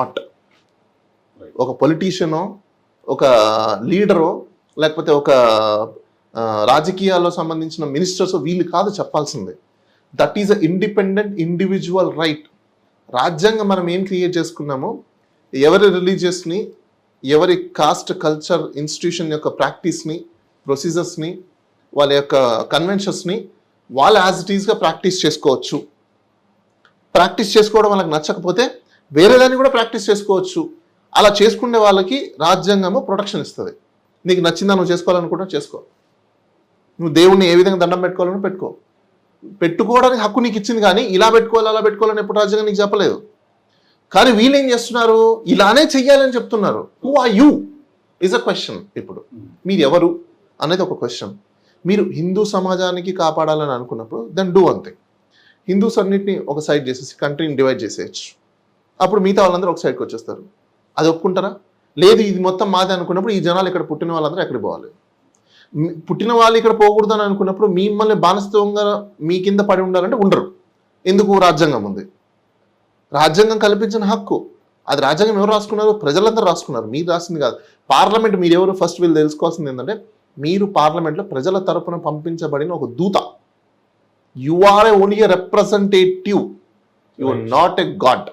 Not ఒక పొలిటీషియనో ఒక లీడరో లేకపోతే ఒక రాజకీయాల్లో సంబంధించిన మినిస్టర్స్ వీళ్ళు కాదు చెప్పాల్సింది. That is a independent individual right రాజ్యాంగం మనం ఏం క్రియేట్ చేసుకున్నామో ఎవరి రిలీజియస్ని ఎవరి కాస్ట్ కల్చర్ ఇన్స్టిట్యూషన్ యొక్క ప్రాక్టీస్ని ప్రొసీజర్స్ని వాళ్ళ యొక్క కన్వెన్షన్స్ని వాళ్ళు యాజ్ ఇట్ ఈస్గా ప్రాక్టీస్ చేసుకోవచ్చు. ప్రాక్టీస్ చేసుకోవడం వాళ్ళకి నచ్చకపోతే వేరే దాన్ని కూడా ప్రాక్టీస్ చేసుకోవచ్చు. అలా చేసుకునే వాళ్ళకి రాజ్యాంగము ప్రొటెక్షన్ ఇస్తుంది. నీకు నచ్చిందా నువ్వు చేసుకోవాలనుకుంటా చేసుకో. నువ్వు దేవుణ్ణి ఏ విధంగా దండం పెట్టుకోవాలని పెట్టుకో. పెట్టుకోవడానికి హక్కు నీకు ఇచ్చింది కానీ ఇలా పెట్టుకోవాలి అలా పెట్టుకోవాలని ఎప్పుడు రాజ్యాంగం నీకు చెప్పలేదు. కానీ వీళ్ళు ఏం చేస్తున్నారు? ఇలానే చెయ్యాలని చెప్తున్నారు. Who are you is a question ఇప్పుడు. మీరు ఎవరు అనేది ఒక క్వశ్చన్ మీరు హిందూ సమాజానికి కాపాడాలని అనుకున్నప్పుడు దెన్ డూ అంతే హిందూస్ అన్నిటిని ఒక సైడ్ చేసేసి కంట్రీని డివైడ్ చేసేయచ్చు. అప్పుడు మిగతా వాళ్ళందరూ ఒక సైడ్కి వచ్చేస్తారు. అది ఒప్పుకుంటారా? లేదు ఇది మొత్తం మాదే అనుకున్నప్పుడు ఈ జనాలు ఇక్కడ పుట్టిన వాళ్ళందరూ ఎక్కడికి పోవాలి? పుట్టిన వాళ్ళు ఇక్కడ పోకూడదని అనుకున్నప్పుడు మిమ్మల్ని బానిసత్వంగా మీ కింద పడి ఉండాలంటే ఉండరు. ఎందుకు? రాజ్యాంగం ఉంది. రాజ్యాంగం కల్పించిన హక్కు. అది రాజ్యాంగం ఎవరు రాసుకున్నారు? ప్రజలందరూ రాసుకున్నారు. మీరు రాసింది కాదు. పార్లమెంట్ మీరు ఎవరు ఫస్ట్ వీళ్ళు తెలుసుకోవాల్సింది ఏంటంటే మీరు పార్లమెంట్లో ప్రజల తరపున పంపించబడిన ఒక దూత. You are only a representative you are not a god